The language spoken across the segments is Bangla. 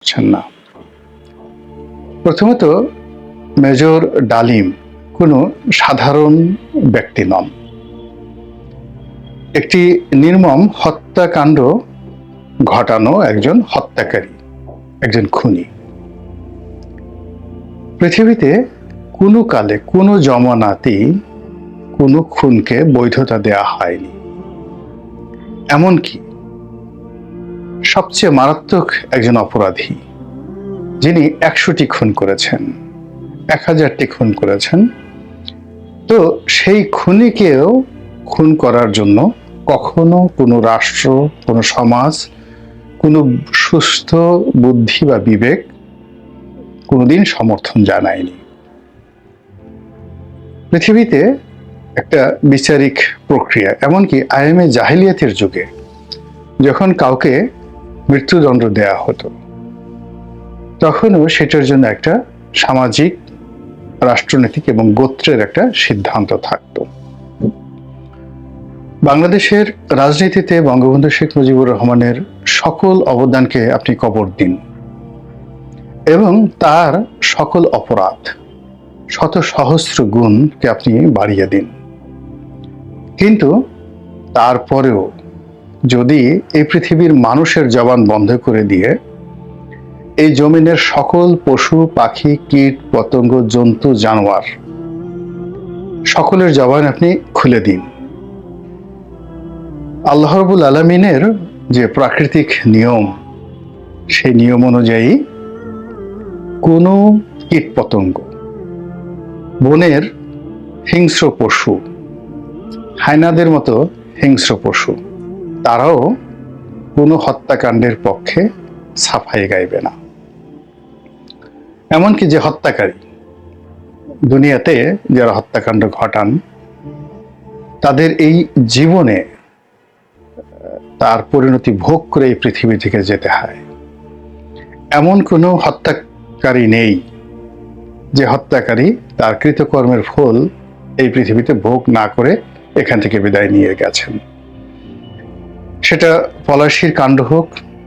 করছেন না। প্রথমত, মেজর ডালিম কোনো সাধারণ ব্যক্তি নন। একটি নির্মম হত্যাকাণ্ড ঘটানো একজন হত্যাকারী, একজন খুনি। পৃথিবীতে কোনো কালে কোনো জমানাতেই কোনো খুনকে বৈধতা দেয়া হয়নি। এমনকি সবচেয়ে মারাত্মক একজন অপরাধী, যিনি একশোটি খুন করেছেন, এক হাজারটি খুন করেছেন। তো সেই খুনিকেও খুন করার জন্য কখনো কোনো রাষ্ট্র, কোনো সমাজ, কোনো সুস্থ, বুদ্ধি বা বিবেক কোনোদিন সমর্থন জানায়নি। পৃথিবীতে একটা বিচারিক প্রক্রিয়া, এমনকি আইএমএ জাহিলিয়াতের যুগে, যখন কাউকে মৃত্যুদণ্ড দেয়া হতো। তখনও সেটার জন্য একটা সামাজিক, রাষ্ট্রনীতিক এবং গোত্রের একটা সিদ্ধান্ত থাকতো। বাংলাদেশের রাজনীতিতে বঙ্গবন্ধু শেখ মুজিবুর রহমানের সকল অবদানকে আপনি কবর দিন এবং তার সকল অপরাধ, শত সহস্র গুণকে আপনি বাড়িয়ে দিন। কিন্তু তারপরেও যদি এই পৃথিবীর মানুষের জবান বন্ধ করে দিয়ে এই জমিনের সকল পশু, পাখি, কীট, পতঙ্গ, জন্তু, জানোয়ার সকলের জবান আপনি খুলে দিন। আল্লাহরবুল আলমিনের যে প্রাকৃতিক নিয়ম, সেই নিয়ম অনুযায়ী কোনো কীট পতঙ্গ, বনের হিংস্র পশু হায়নাদের মতো হিংস্র পশু তারাও কোনো হত্যাকাণ্ডের পক্ষে সাফাই গাইবে না। এমনকি যে হত্যাকারী, দুনিয়াতে যারা হত্যাকাণ্ড ঘটান, তাদের এই জীবনে তার পরিণতি ভোগ করে এই পৃথিবী থেকে যেতে হয়। এমন কোনো হত্যাকারী নেই যে হত্যাকারী তার কৃতকর্মের ফল এই পৃথিবীতে ভোগ না করে এখান থেকে বিদায় নিয়ে গেছেন। সেটা পলাশির কাণ্ড হোক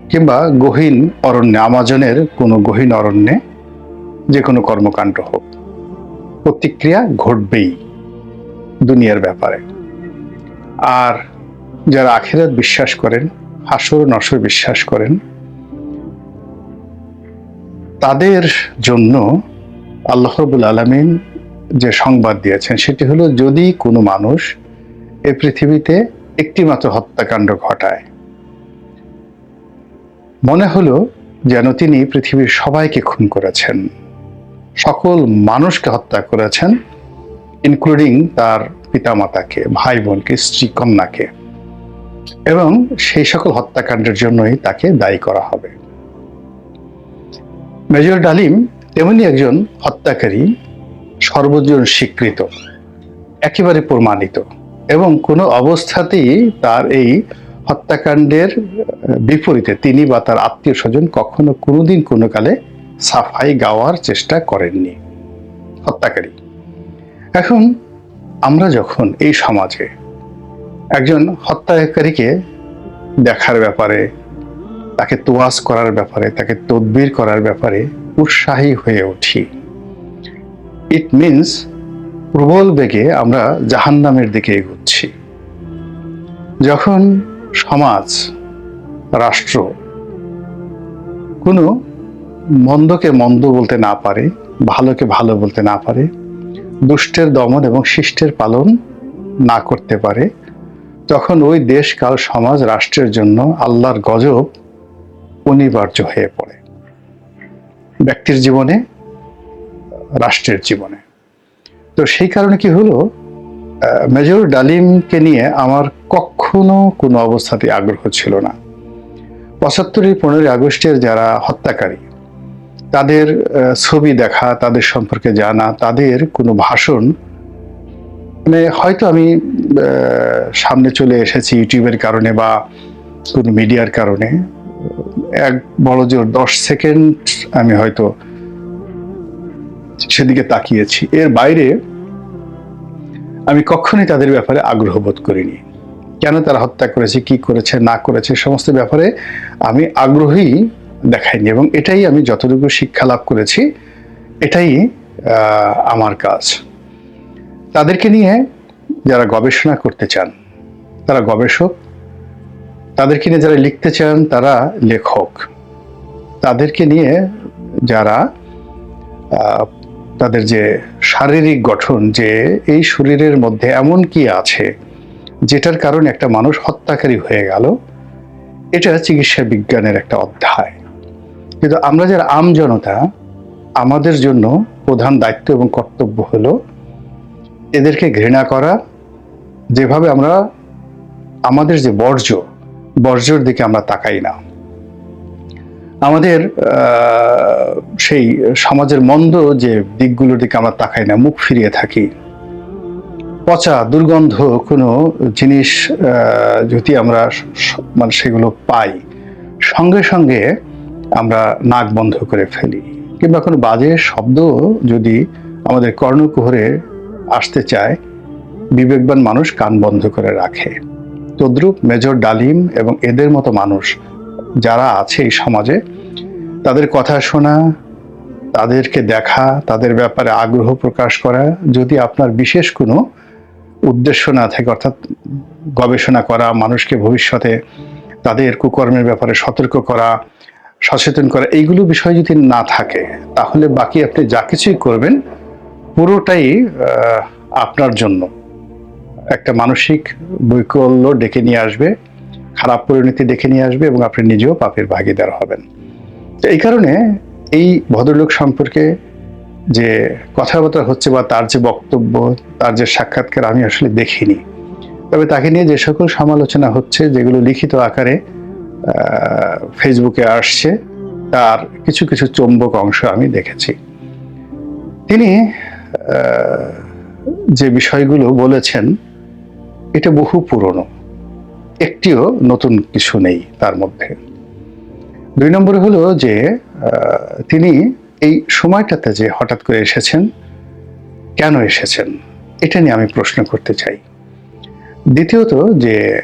কিংবা গহীন অরণ্যে, আমাজনের কোনো গহীন অরণ্যে যে কোনো কর্মকাণ্ড হোক, প্রতিক্রিয়া ঘটবেই দুনিয়ার ব্যাপারে। আর যারা আখেরাত বিশ্বাস করেন, হাসর নসর বিশ্বাস করেন, তাদের জন্য আল্লাহ রবুল আলমিন যে সংবাদ দিয়েছেন, সেটি হলো, যদি কোনো মানুষ এই পৃথিবীতে একটিমাত্র হত্যাকাণ্ড ঘটায়। মনে হলো যেন তিনি পৃথিবীর সবাইকে খুন করেছেন। সকল মানুষকে হত্যা করেছেন ইনক্লুডিং তার পিতামাতাকে ভাই বোনকে স্ত্রী কন্যাকে এবং সেই সকল হত্যাকাণ্ডের জন্যই তাকে দায়ী করা হবে। মেজর ডালিম তেমনি একজন হত্যাকারী, সর্বজন স্বীকৃত, একেবারে প্রমাণিত। এবং কোনো অবস্থাতেই তার এই হত্যাকাণ্ডের বিপরীতে তিনি বা তার আত্মীয় স্বজন কখনো কোনোদিন কোনো কালে সাফাই গাওয়ার চেষ্টা করেননি। হত্যাকারী। এখন আমরা যখন এই সমাজে একজন হত্যাকারীকে দেখার ব্যাপারে, তাকে তোয়াজ করার ব্যাপারে, তাকে তদবির করার ব্যাপারে উৎসাহী হয়ে উঠি ইট মিনস প্রবল বেগে আমরা জাহান্নামের দিকে এগোচ্ছি। যখন সমাজ, রাষ্ট্র কোনো মন্দকে মন্দ বলতে না পারে, ভালোকে ভালো বলতে না পারে, দুষ্টের দমন এবং শিষ্টের পালন না করতে পারে, তখন ওই দেশ, কাল, সমাজ, রাষ্ট্রের জন্য আল্লাহর গজব অনিবার্য হয়ে পড়ে। ব্যক্তির জীবনে, রাষ্ট্রের জীবনে। তো সেই কারণে কি হলো মেজর ডালিমকে নিয়ে আমার কখনো কোনো অবস্থাতে আগ্রহ ছিল না। পঁচাত্তরের পনেরোই আগস্টের যারা হত্যাকারী, তাদের ছবি দেখা, তাদের সম্পর্কে জানা, তাদের কোনো ভাষণ মানে হয়তো আমি সামনে চলে এসেছি ইউটিউবের কারণে বা কোনো মিডিয়ার কারণে। এক বড় জোর, দশ সেকেন্ড আমি হয়তো সেদিকে তাকিয়েছি। এর বাইরে আমি কখনোই তাদের ব্যাপারে আগ্রহ বোধ করিনি। কেন তারা হত্যা করেছে, কি করেছে, না করেছে, সমস্ত ব্যাপারে আমি আগ্রহী দেখাইনি এবং এটাই আমি যতটুকু শিক্ষা লাভ করেছি, এটাই আমার কাজ। তাদেরকে নিয়ে যারা গবেষণা করতে চান, তারা গবেষক, তাদেরকে নিয়ে যারা লিখতে চান, তারা লেখক। তাদেরকে নিয়ে যারা তাদের যে শারীরিক গঠন, যে এই শরীরের মধ্যে এমন কি আছে যেটার কারণে একটা মানুষ হত্যাকারী হয়ে গেল, এটা চিকিৎসা বিজ্ঞানের একটা অধ্যায়। কিন্তু আমরা যারা আম জনতা, আমাদের জন্য প্রধান দায়িত্ব এবং কর্তব্য হলো এদেরকে ঘৃণা করা, যেভাবে আমরা আমাদের যে বর্জ্য, বর্জ্যর দিকে আমরা তাকাই না। আমাদের সেই সমাজের মন্দ যে দিকগুলোর দিকে আমরা তাকাই না, মুখ ফিরিয়ে থাকি। পচা, দুর্গন্ধ কোনো জিনিস যদি আমরা মানে সেগুলো পাই, সঙ্গে সঙ্গে আমরা নাক বন্ধ করে ফেলি। কিংবা কোনো বাজে শব্দ যদি আমাদের কর্ণকুহরে আসতে চায়, বিবেকবান মানুষ কান বন্ধ করে রাখে। তদ্রুপ মেজর ডালিম এবং এদের মতো মানুষ যারা আছে এই সমাজে, তাদের কথা শোনা, তাদেরকে দেখা, তাদের ব্যাপারে আগ্রহ প্রকাশ করা, যদি আপনার বিশেষ কোনো উদ্দেশ্য না থাকে, অর্থাৎ গবেষণা করা, মানুষকে ভবিষ্যতে তাদের কুকর্মের ব্যাপারে সতর্ক করা, সচেতন করা, এইগুলো বিষয় যদি না থাকে, তাহলে বাকি আপনি যা কিছুই করবেন, পুরোটাই আপনার জন্য। একটা মানসিক বৈকল্য ডেকে নিয়ে আসবে। খারাপ পরিণতি দেখে নিয়ে আসবে এবং আপনি নিজেও পাপের ভাগিদার হবেন। তো এই কারণে এই ভদ্রলোক সম্পর্কে যে কথাবার্তা হচ্ছে বা তার যে বক্তব্য, তার যে সাক্ষাৎকার আমি আসলে দেখিনি। তবে তাকে নিয়ে যে সকল সমালোচনা হচ্ছে, যেগুলো লিখিত আকারে ফেসবুকে আসছে, তার কিছু কিছু চৌম্বক অংশ আমি দেখেছি। তিনি যে বিষয়গুলো বলেছেন, এটা বহু পুরনো। একটিও নতুন কিছু নেই তার মধ্যে। দুই নম্বর হলো যে তিনি এই সময়টাতে যে হঠাৎ করে এসেছেন, কেন এসেছেন, এটা নিয়ে আমি প্রশ্ন করতে চাই। দ্বিতীয়ত যে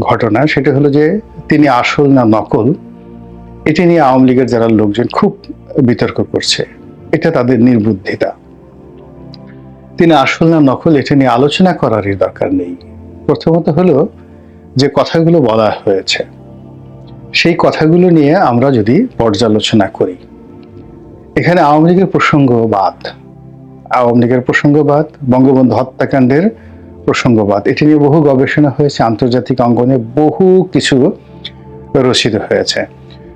ঘটনা সেটা হলো যে, তিনি আসল না নকল, এটি নিয়ে আওয়ামী লীগের যারা লোকজন খুব বিতর্ক করছে, এটা তাদের নির্বুদ্ধিতা। তিনি আসল না নকল, এটা নিয়ে আলোচনা করারই দরকার নেই। প্রথমত হলো যে কথাগুলো বলা হয়েছে, সেই কথাগুলো নিয়ে আমরা যদি পর্যালোচনা করি, এখানে আওয়ামী লীগের প্রসঙ্গবাদ, আওয়ামী লীগের প্রসঙ্গবাদ, বঙ্গবন্ধু হত্যাকাণ্ডের প্রসঙ্গবাদ, এটি নিয়ে বহু গবেষণা হয়েছে, আন্তর্জাতিক অঙ্গনে বহু কিছু রচিত হয়েছে।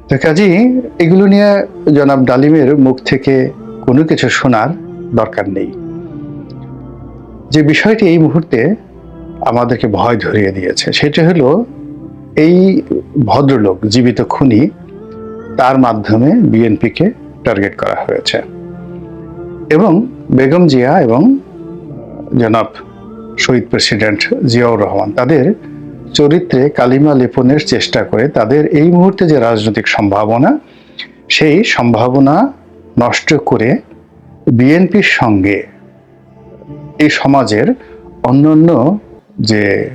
তো কাজেই এগুলো নিয়ে জনাব ডালিমের মুখ থেকে কোনো কিছু শোনার দরকার নেই। যে বিষয়টি এই মুহূর্তে আমাদেরকে ভয় ধরিয়ে দিয়েছে। সেটা হলো এই ভদ্রলোক, জীবিত খুনি, তার মাধ্যমে বিএনপিকে টার্গেট করা হয়েছে। এবং বেগম জিয়া এবং জনাব শহীদ প্রেসিডেন্ট জিয়াউর রহমান, তাদের চরিত্রে কালিমা লেপনের চেষ্টা করে তাদের এই মুহূর্তে যে রাজনৈতিক সম্ভাবনা, সেই সম্ভাবনা নষ্ট করে বিএনপির সঙ্গে এই সমাজের অন্যান্য যে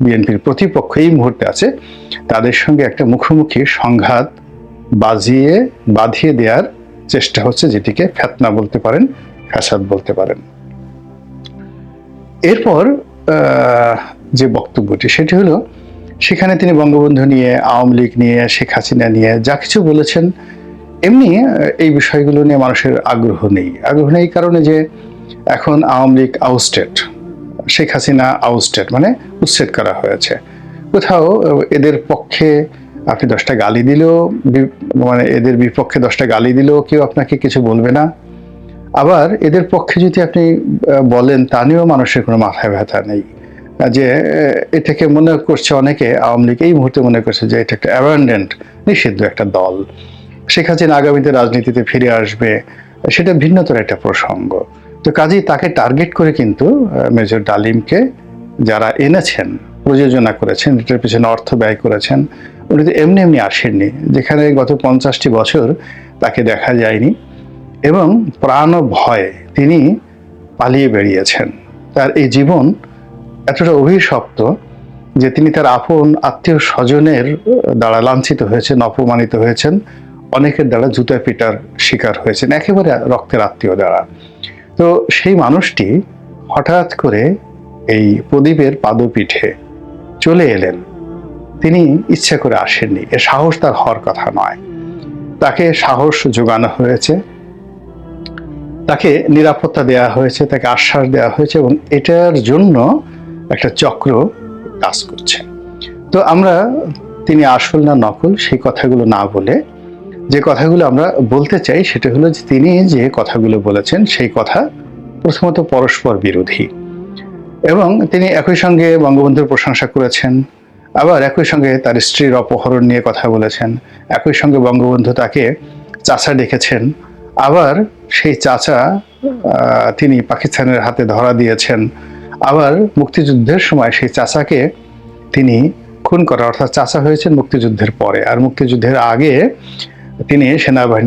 বিএনপির প্রতিপক্ষ এই মুহূর্তে আছে, তাদের সঙ্গে একটা মুখোমুখি সংঘাত বাজিয়ে, বাঁধিয়ে দেওয়ার চেষ্টা হচ্ছে, যেটিকে ফেতনা বলতে পারেন, ফ্যাসাদ বলতে পারেন। এরপর যে বক্তব্যটি, সেটি হলো, সেখানে তিনি বঙ্গবন্ধু নিয়ে, আওয়ামী লীগ নিয়ে, শেখ হাসিনা নিয়ে যা কিছু বলেছেন, এমনি এই বিষয়গুলো নিয়ে মানুষের আগ্রহ নেই। আগ্রহ নেই কারণে যে এখন আওয়ামী লীগ আউস্টেড শেখ হাসিনা আউস্টেড মানে উচ্ছেদ করা হয়েছে। কোথাও এদের পক্ষে আপনি দশটা গালি দিলেও মানে এদের বিপক্ষে দশটা গালি দিলেও কেউ আপনাকে কিছু বলবে না। আবার এদের পক্ষে যদি আপনি বলেন তা নিয়েও মানুষের কোনো মাথায় ব্যথা নেই। যে আহ, এটাকে মনে করছে অনেকে আওয়ামী লীগ এই মুহূর্তে মনে করছে যে এটা একটা অ্যাবান্ডেন্ট নিষিদ্ধ একটা দল। শেখ হাসিনা আগামীতে রাজনীতিতে ফিরে আসবে সেটা ভিন্নতর একটা প্রসঙ্গ। তো কাজেই তাকে টার্গেট করে কিন্তু মেজর ডালিমকে যারা এনেছেন, প্রযোজনা করেছেন, এটার পিছনে অর্থ ব্যয় করেছেন, উনি তো এমনি এমনি আসেননি, যেখানে গত পঞ্চাশটি বছর তাকে দেখা যায়নি এবং প্রাণ ভয়ে তিনি পালিয়ে বেরিয়েছেন তার এই জীবন এতটা অভিশপ্ত যে তিনি তার আপন আত্মীয় স্বজনের দ্বারা লাঞ্ছিত হয়েছেন, অপমানিত হয়েছেন, অনেকের দ্বারা জুতা পিটার শিকার হয়েছেন, একেবারে রক্তের আত্মীয় দ্বারা। তো সেই মানুষটি হঠাৎ করে এই প্রদীপের পাদপীঠে চলে এলেন। তিনি ইচ্ছা করে আসেননি এ সাহস তার হওয়ার কথা নয়। তাকে সাহস যোগানো হয়েছে, তাকে নিরাপত্তা দেওয়া হয়েছে, তাকে আশ্বাস দেওয়া হয়েছে এবং এটার জন্য একটা চক্র কাজ করছে। তো আমরা, তিনি আসল না নকল, সেই কথাগুলো না বলে যে কথাগুলো আমরা বলতে চাই সেটা হলো যে তিনি যে কথাগুলো বলেছেন সেই কথা প্রথমত পরস্পর বিরোধী। এবং তিনি একই সঙ্গে বঙ্গবন্ধুর প্রশংসা করেছেন, আবার একই সঙ্গে তার স্ত্রীর অপহরণ নিয়ে কথা বলেছেন, একই সঙ্গে বঙ্গবন্ধু তাকে চাচা ডেকেছেন, আবার সেই চাচা তিনি পাকিস্তানের হাতে ধরা দিয়েছেন, আবার মুক্তিযুদ্ধের সময় সেই চাচাকে তিনি খুন করা, অর্থাৎ চাচা হয়েছেন মুক্তিযুদ্ধের পরে। আর মুক্তিযুদ্ধের আগে তিনি সেনাবাহিনী